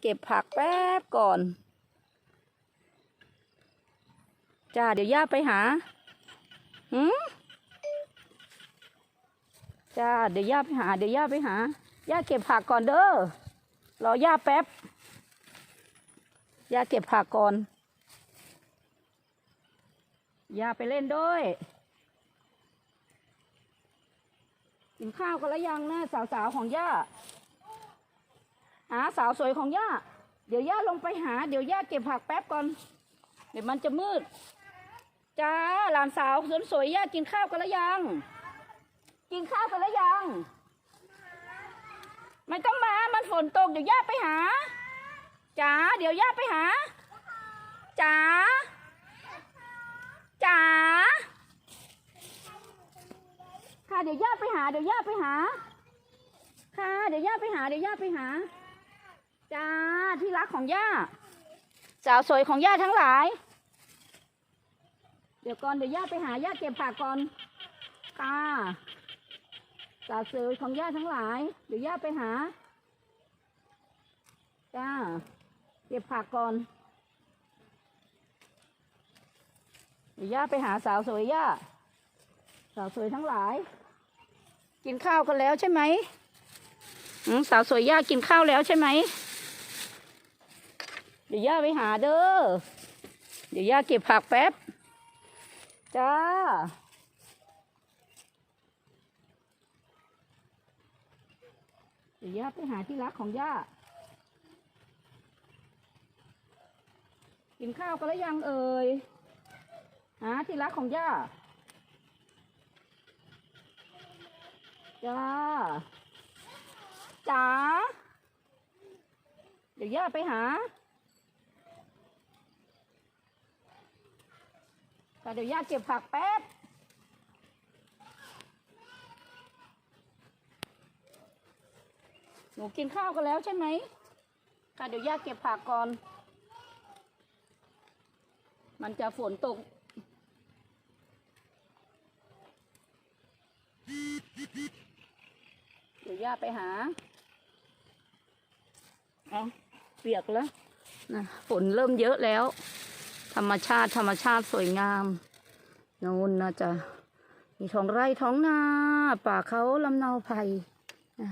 เก็บผักแป๊บก่อน จ้า เดี๋ยวย่าไปหาหืมจ้า เดี๋ยวย่าไปหา เดี๋ยวย่าไปหา ย่าเก็บผักก่อนเด้อ รอย่าแป๊บ ย่าเก็บผักก่อน ย่าไปเล่นด้วย กินข้าวกันแล้วยังนะสาวๆของย่า หาสาวสวยของย่า เดี๋ยวย่าลงไปหา เดี๋ยวย่าเก็บผักแป๊บก่อน เดี๋ยวมันจะมืด จ้าหลานสาวสวยสวยย่ากินข้าวกันแล้วยัง กินข้าวกันแล้วยัง ไม่ต้องมา มันฝนตกเดี๋ยวย่าไปหา จ๋า เดี๋ยวย่าไปหา จ๋า จ๋า ค่ะเดี๋ยวย่าไปหา เดี๋ยวย่าไปหา ค่ะเดี๋ยวย่าไปหา เดี๋ยวย่าไปหา จ้าที่รักของย่า สาวสวยของย่าทั้งหลาย เดี๋ยวก่อนเดี๋ยวย่าไปหาย่าเก็บผักก่อนค่ะสาวสวยของย่าทั้งหลาย เดี๋ยวย่าไปหาจ้าเก็บผักก่อนเดี๋ยวย่าไปหาสาวสวยย่าสาวสวยทั้งหลาย กินข้าวกันแล้วใช่ไหมอืมสาวสวยย่ากินข้าวแล้วใช่ไหม เดี๋ยวย่าไปหาเด้อ เดี๋ยวย่าเก็บผักแป๊บ จ้า เดี๋ยวย่าไปหาที่รักของย่า กินข้าวกันแล้วยังเอ่ย หาที่รักของย่า จ้า จ๋า เดี๋ยวย่าไปหา แต่เดี๋ยวย่าเก็บผักแป๊บ หนูกินข้าวกันแล้วใช่ไหมค่ะเดี๋ยวย่าเก็บผักก่อน มันจะฝนตก เดี๋ยวย่าไปหา เอาเปียกแล้วนะฝนเริ่มเยอะแล้ว ธรรมชาติธรรมชาติสวยงามนู่นนะจ๊ะมีท้องไร่ท้องนาป่าเขาลำเนาไผ่นะ